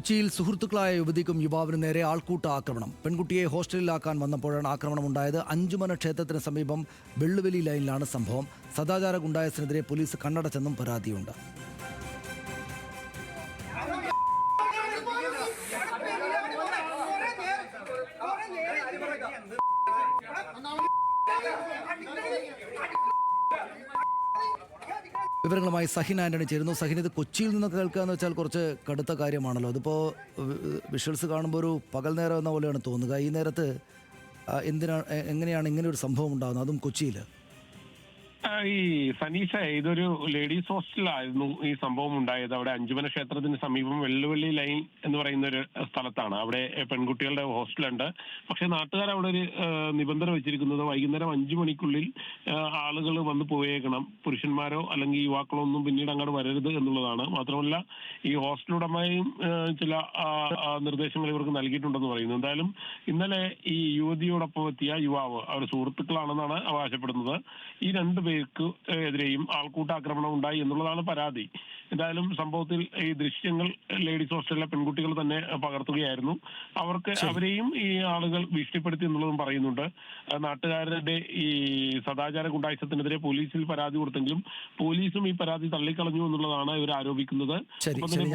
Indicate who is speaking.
Speaker 1: കൊച്ചിയിൽ സുഹൃത്തുക്കളായ യുവതിക്കും യുവാവിനും നേരെ ആൾക്കൂട്ട ആക്രമണം പെൺകുട്ടിയെ ഹോസ്റ്റലിലാക്കാൻ വന്നപ്പോഴാണ് ആക്രമണം ഉണ്ടായത് അഞ്ചുമന ക്ഷേത്രത്തിന് സമീപം വെള്ളുവലി ലൈനിലാണ് സംഭവം സദാചാര ഗുണ്ടായസിനെതിരെ പോലീസ് കണ്ണടച്ചെന്നും പരാതിയുണ്ട് വിവരങ്ങളുമായി സഹിൻ ആന്റണി ചേരുന്നു. സഹിൻ ഇത് കൊച്ചിയിൽ നിന്നൊക്കെ കേൾക്കുക എന്ന് വെച്ചാൽ കുറച്ച് കടുത്ത കാര്യമാണല്ലോ. അതിപ്പോൾ വിഷ്വൽസ് കാണുമ്പോൾ ഒരു പകൽ നേരം എന്ന പോലെയാണ് തോന്നുക. ഈ നേരത്ത് എന്തിനാണ് എങ്ങനെയാണ് ഇങ്ങനെ ഒരു സംഭവം ഉണ്ടാകുന്നത് അതും കൊച്ചിയിൽ
Speaker 2: ഈ സനീഷ ഇതൊരു ലേഡീസ് ഹോസ്റ്റലായിരുന്നു ഈ സംഭവം ഉണ്ടായത്. അവിടെ അഞ്ചുമന ക്ഷേത്രത്തിന് സമീപം വെള്ളുവള്ളി ലൈൻ എന്ന് പറയുന്ന ഒരു സ്ഥലത്താണ്. അവിടെ പെൺകുട്ടികളുടെ ഹോസ്റ്റലുണ്ട് പക്ഷെ നാട്ടുകാർ അവിടെ ഒരു നിബന്ധന വെച്ചിരിക്കുന്നത് വൈകുന്നേരം അഞ്ചു മണിക്കുള്ളിൽ ആളുകൾ വന്ന് പോയേക്കണം. പുരുഷന്മാരോ അല്ലെങ്കിൽ യുവാക്കളോ ഒന്നും പിന്നീട് അങ്ങോട്ട് വരരുത് എന്നുള്ളതാണ്. മാത്രമല്ല ഈ ഹോസ്റ്റൽ ഉടമയും ചില നിർദ്ദേശങ്ങൾ ഇവർക്ക് നൽകിയിട്ടുണ്ടെന്ന് പറയുന്നു. എന്തായാലും ഇന്നലെ ഈ യുവതിയോടൊപ്പം എത്തിയ യുവാവ് അവർ സുഹൃത്തുക്കളാണെന്നാണ് അവകാശപ്പെടുന്നത്. ഈ രണ്ടു പേർക്ക് എതിരെയും ആൾക്കൂട്ട ആക്രമണം ഉണ്ടായി എന്നുള്ളതാണ് പരാതി. എന്തായാലും സംഭവത്തിൽ ഈ ദൃശ്യങ്ങൾ ലേഡീസ് ഹോസ്റ്റലിലെ പെൺകുട്ടികൾ തന്നെ പകർത്തുകയായിരുന്നു. അവർക്ക് അവരെയും ഈ ആളുകൾ ഭീഷണിപ്പെടുത്തി എന്നുള്ളതും പറയുന്നുണ്ട്. നാട്ടുകാരുടെ ഈ സദാചാര ഗുണ്ടായുസത്തിനെതിരെ പോലീസിൽ പരാതി കൊടുത്തെങ്കിലും പോലീസും ഈ പരാതി തള്ളിക്കളഞ്ഞു എന്നുള്ളതാണ് ഇവർ ആരോപിക്കുന്നത്.